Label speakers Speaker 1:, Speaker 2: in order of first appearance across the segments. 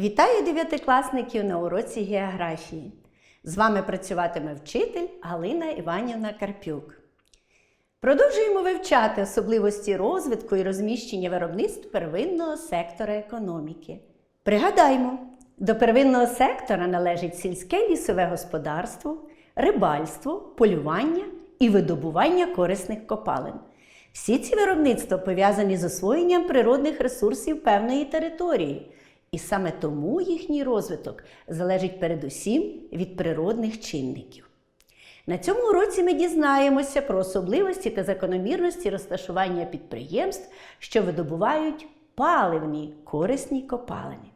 Speaker 1: Вітаю дев'ятикласників на уроці географії. З вами працюватиме вчитель Галина Іванівна Карпюк. Продовжуємо вивчати особливості розвитку і розміщення виробництв первинного сектора економіки. Пригадаймо, до первинного сектора належить сільське лісове господарство, рибальство, полювання і видобування корисних копалин. Всі ці виробництва пов'язані з освоєнням природних ресурсів певної території, і саме тому їхній розвиток залежить передусім від природних чинників. На цьому уроці ми дізнаємося про особливості та закономірності розташування підприємств, що видобувають паливні корисні копалини.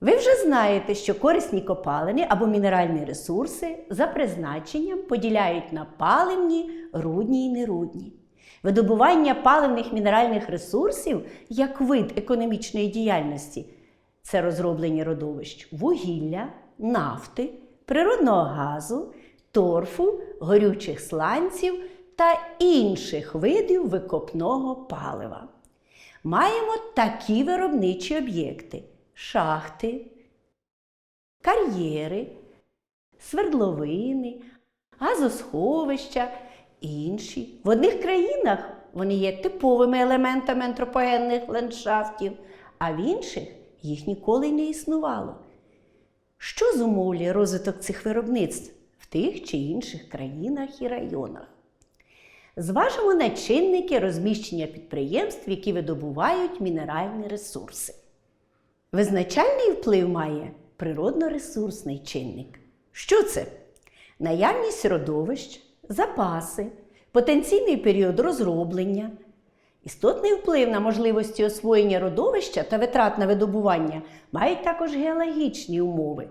Speaker 1: Ви вже знаєте, що корисні копалини або мінеральні ресурси за призначенням поділяють на паливні, рудні і нерудні. Видобування паливних мінеральних ресурсів як вид економічної діяльності це розроблення родовищ вугілля, нафти, природного газу, торфу, горючих сланців та інших видів викопного палива. Маємо такі виробничі об'єкти: шахти, кар'єри, свердловини, газосховища інші. В одних країнах вони є типовими елементами антропогенних ландшафтів, а в інших їх ніколи не існувало. Що зумовлює розвиток цих виробництв в тих чи інших країнах і районах? Зважимо на чинники розміщення підприємств, які видобувають мінеральні ресурси. Визначальний вплив має природно-ресурсний чинник. Що це? Наявність родовищ, запаси, потенційний період розроблення. Істотний вплив на можливості освоєння родовища та витрат на видобування мають також геологічні умови.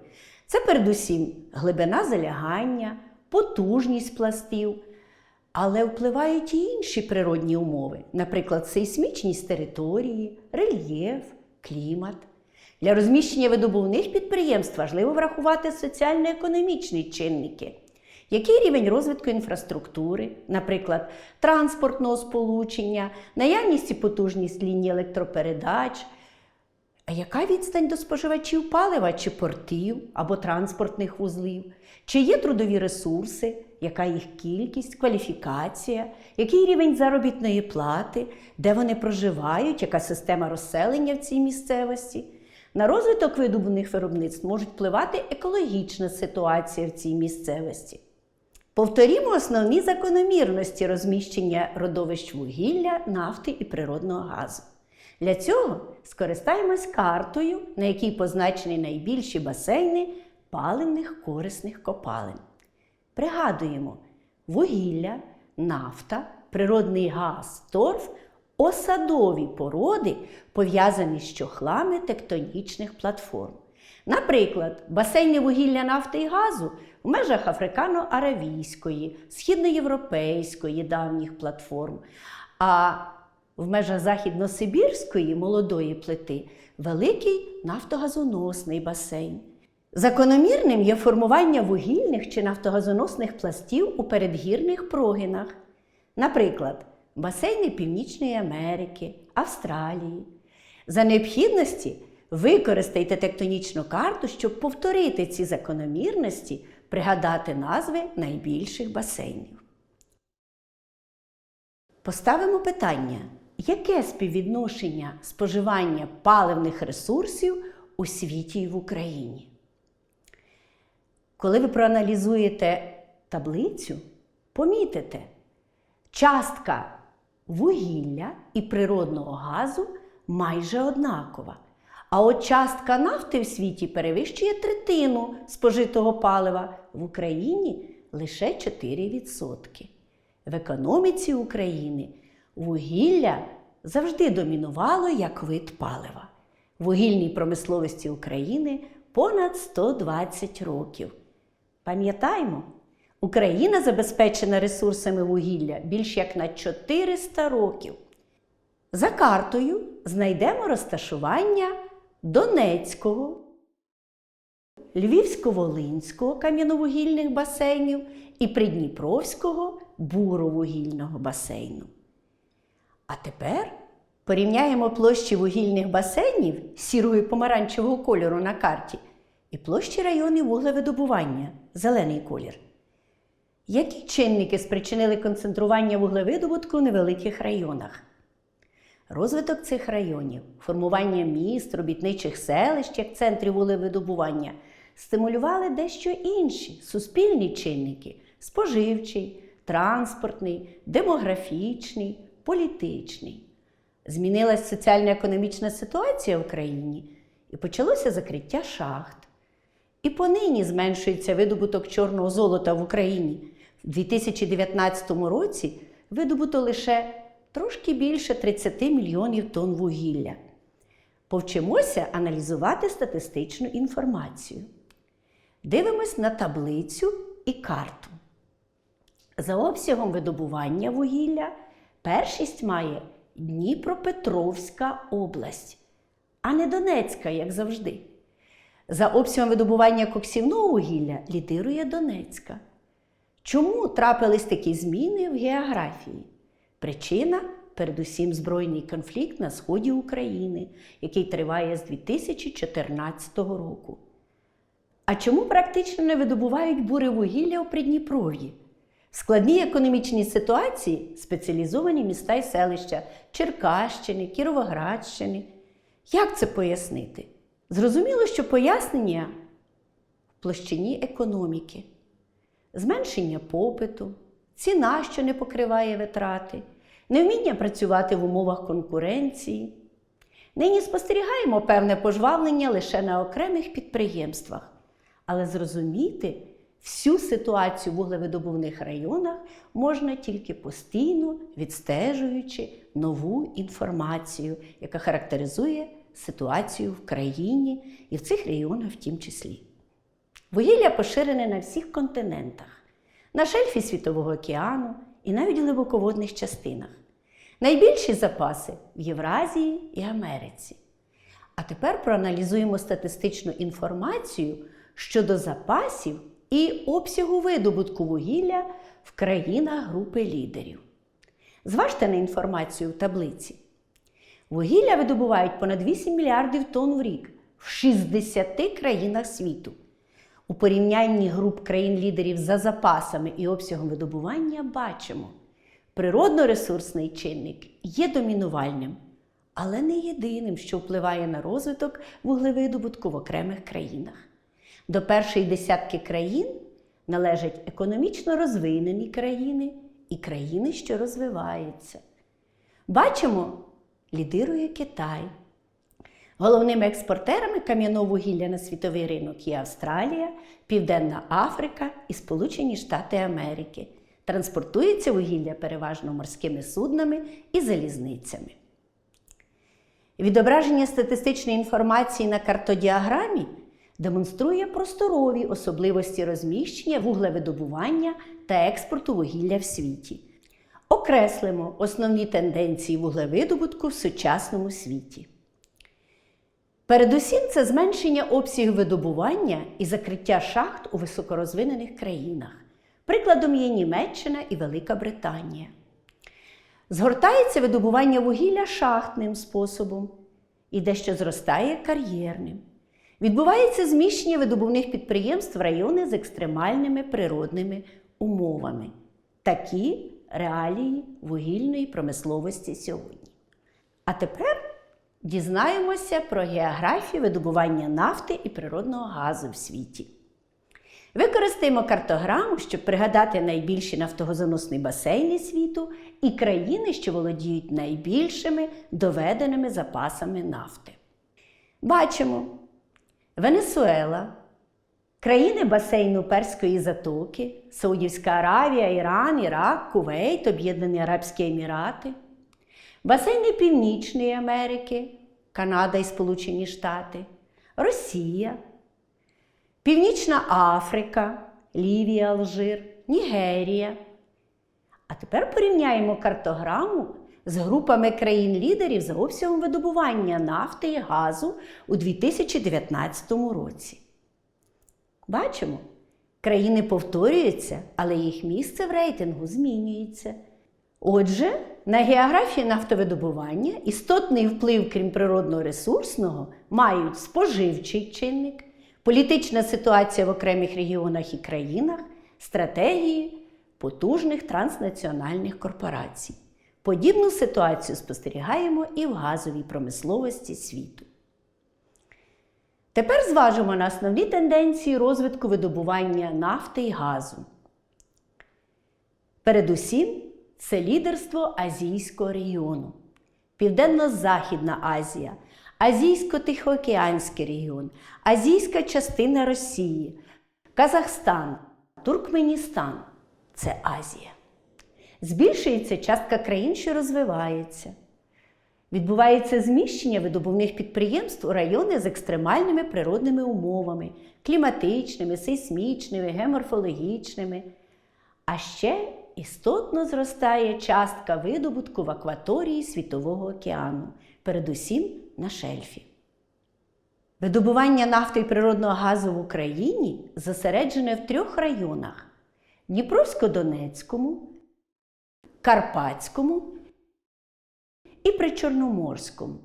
Speaker 1: Це передусім глибина залягання, потужність пластів, але впливають і інші природні умови, наприклад, сейсмічність території, рельєф, клімат. Для розміщення видобувних підприємств важливо врахувати соціально-економічні чинники. Який рівень розвитку інфраструктури, наприклад, транспортного сполучення, наявність і потужність ліній електропередач, а яка відстань до споживачів палива чи портів або транспортних вузлів? Чи є трудові ресурси, яка їх кількість, кваліфікація, який рівень заробітної плати, де вони проживають, яка система розселення в цій місцевості? На розвиток видобувних виробництв можуть впливати екологічна ситуація в цій місцевості. Повторімо основні закономірності розміщення родовищ вугілля, нафти і природного газу. Для цього скористаємось картою, на якій позначені найбільші басейни паливних корисних копалин. Пригадуємо, вугілля, нафта, природний газ, торф осадові породи, пов'язані з чохлами тектонічних платформ. Наприклад, басейни вугілля нафти і газу в межах африкано-аравійської, східноєвропейської давніх платформ, а в межах західносибірської молодої плити великий нафтогазоносний басейн. Закономірним є формування вугільних чи нафтогазоносних пластів у передгірних прогинах. Наприклад, басейни Північної Америки, Австралії. За необхідності використайте тектонічну карту, щоб повторити ці закономірності, пригадати назви найбільших басейнів. Поставимо питання, яке співвідношення споживання паливних ресурсів у світі і в Україні? Коли ви проаналізуєте таблицю, помітите, частка вугілля і природного газу майже однакова. А от частка нафти в світі перевищує третину спожитого палива, в Україні лише 4%. В економіці України вугілля завжди домінувало як вид палива. Вугільній промисловості України понад 120 років. Пам'ятаємо, Україна забезпечена ресурсами вугілля більш як на 400 років. За картою знайдемо розташування Донецького, Львівсько-Волинського кам'яновугільних басейнів і Придніпровського буровугільного басейну. А тепер Порівняємо площі вугільних басейнів сірого і помаранчевого кольору на карті і площі районів вуглевидобування зелений колір. Які чинники спричинили концентрування вуглевидобутку в невеликих районах? Розвиток цих районів, формування міст, робітничих селищ як центрів вуглевидобування стимулювали дещо інші суспільні чинники споживчий, транспортний, демографічний, політичний. Змінилась соціально-економічна ситуація в країні і почалося закриття шахт. І понині зменшується видобуток чорного золота в Україні. В 2019 році видобуто лише трошки більше 30 мільйонів тонн вугілля. Повчимося аналізувати статистичну інформацію. Дивимось на таблицю і карту. За обсягом видобування вугілля першість має Дніпропетровська область, а не Донецька, як завжди. За обсягом видобування коксівного вугілля лідирує Донецька. Чому трапились такі зміни в географії? Причина передусім збройний конфлікт на сході України, який триває з 2014 року. А чому практично не видобувають бури вугілля у Придніпров'ї? В складній економічній ситуації спеціалізовані міста і селища Черкащини, Кіровоградщини. Як це пояснити? Зрозуміло, що пояснення в площині економіки, зменшення попиту, ціна, що не покриває витрати, невміння працювати в умовах конкуренції. Нині спостерігаємо певне пожвавлення лише на окремих підприємствах, але зрозуміти всю ситуацію в вуглевидобувних районах можна тільки постійно відстежуючи нову інформацію, яка характеризує ситуацію в країні і в цих регіонах в тім числі. Вугілля поширене на всіх континентах, на шельфі Світового океану і навіть глибоководних частинах. Найбільші запаси в Євразії і Америці. А тепер проаналізуємо статистичну інформацію щодо запасів і обсягу видобутку вугілля в країнах групи лідерів. Зважте на інформацію в таблиці. Вугілля видобувають понад 8 мільярдів тонн в рік в 60 країнах світу. У порівнянні груп країн-лідерів за запасами і обсягом видобування бачимо, природно-ресурсний чинник є домінувальним, але не єдиним, що впливає на розвиток вуглевидобутку в окремих країнах. До першої десятки країн належать економічно розвинені країни і країни, що розвиваються. Бачимо, лідирує Китай. Головними експортерами кам'яного вугілля на світовий ринок є Австралія, Південна Африка і Сполучені Штати Америки. Транспортується вугілля переважно морськими суднами і залізницями. Відображення статистичної інформації на картодіаграмі демонструє просторові особливості розміщення вуглевидобування та експорту вугілля в світі. Окреслимо основні тенденції вуглевидобутку в сучасному світі. Передусім, це зменшення обсягу видобування і закриття шахт у високорозвинених країнах. Прикладом є Німеччина і Велика Британія. Згортається видобування вугілля шахтним способом і дещо зростає кар'єрним. Відбувається зміщення видобувних підприємств в райони з екстремальними природними умовами. Такі реалії вугільної промисловості сьогодні. А тепер дізнаємося про географію видобування нафти і природного газу в світі. Використаємо картограму, щоб пригадати найбільші нафтогазоносні басейни світу і країни, що володіють найбільшими доведеними запасами нафти. Бачимо Венесуела, країни басейну Перської затоки, Саудівська Аравія, Іран, Ірак, Кувейт, Об'єднані Арабські Емірати, басейни Північної Америки, Канада і Сполучені Штати, Росія, Північна Африка, Лівія, Алжир, Нігерія. А тепер порівняємо картограму з групами країн-лідерів за обсягом видобування нафти і газу у 2019 році. Бачимо, країни повторюються, але їх місце в рейтингу змінюється. Отже, на географію нафтовидобування істотний вплив, крім природного ресурсного, мають споживчий чинник, політична ситуація в окремих регіонах і країнах, стратегії потужних транснаціональних корпорацій. Подібну ситуацію спостерігаємо і в газовій промисловості світу. Тепер зважимо на основні тенденції розвитку видобування нафти і газу. Передусім, це лідерство Азійського регіону, Південно-Західна Азія, Азійсько-Тихоокеанський регіон, Азійська частина Росії, Казахстан, Туркменістан це Азія. Збільшується частка країн, що розвивається. Відбувається зміщення видобувних підприємств у райони з екстремальними природними умовами, кліматичними, сейсмічними, геоморфологічними. А ще істотно зростає частка видобутку в акваторії Світового океану, передусім на шельфі. Видобування нафти і природного газу в Україні зосереджене в трьох районах: Дніпровсько-Донецькому, Карпатському і Причорноморському.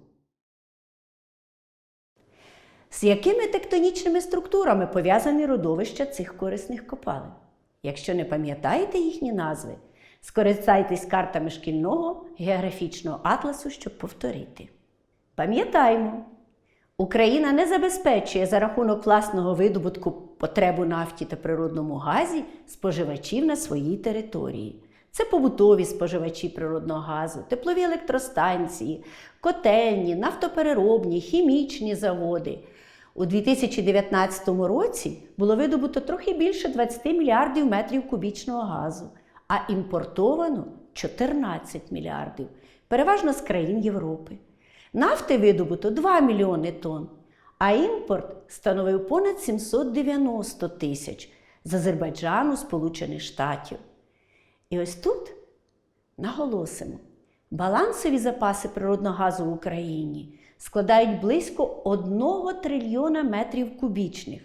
Speaker 1: З якими тектонічними структурами пов'язані родовища цих корисних копалин? Якщо не пам'ятаєте їхні назви, скористайтесь картами шкільного географічного атласу, щоб повторити. Пам'ятаємо, Україна не забезпечує за рахунок власного видобутку потребу нафті та природному газі споживачів на своїй території. Це побутові споживачі природного газу, теплові електростанції, котельні, нафтопереробні, хімічні заводи. У 2019 році було видобуто трохи більше 20 мільярдів метрів кубічного газу, а імпортовано 14 мільярдів, переважно з країн Європи. Нафти видобуто 2 мільйони тонн, а імпорт становив понад 790 тисяч з Азербайджану, Сполучених Штатів. І ось тут наголосимо, балансові запаси природного газу в Україні складають близько 1 трильйона метрів кубічних.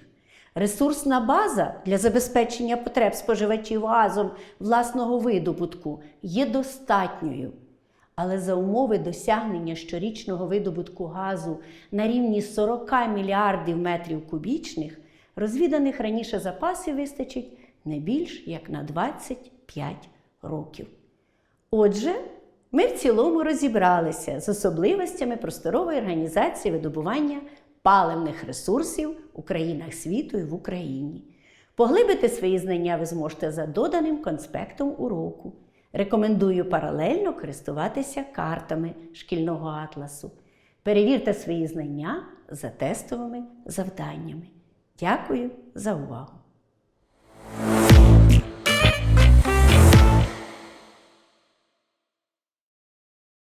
Speaker 1: Ресурсна база для забезпечення потреб споживачів газом власного видобутку є достатньою. Але за умови досягнення щорічного видобутку газу на рівні 40 мільярдів метрів кубічних, розвіданих раніше запасів вистачить не більш як на 25 років. Отже, ми в цілому розібралися з особливостями просторової організації видобування паливних ресурсів у країнах світу і в Україні. Поглибити свої знання ви зможете за доданим конспектом уроку. Рекомендую паралельно користуватися картами шкільного атласу. Перевірте свої знання за тестовими завданнями. Дякую за увагу!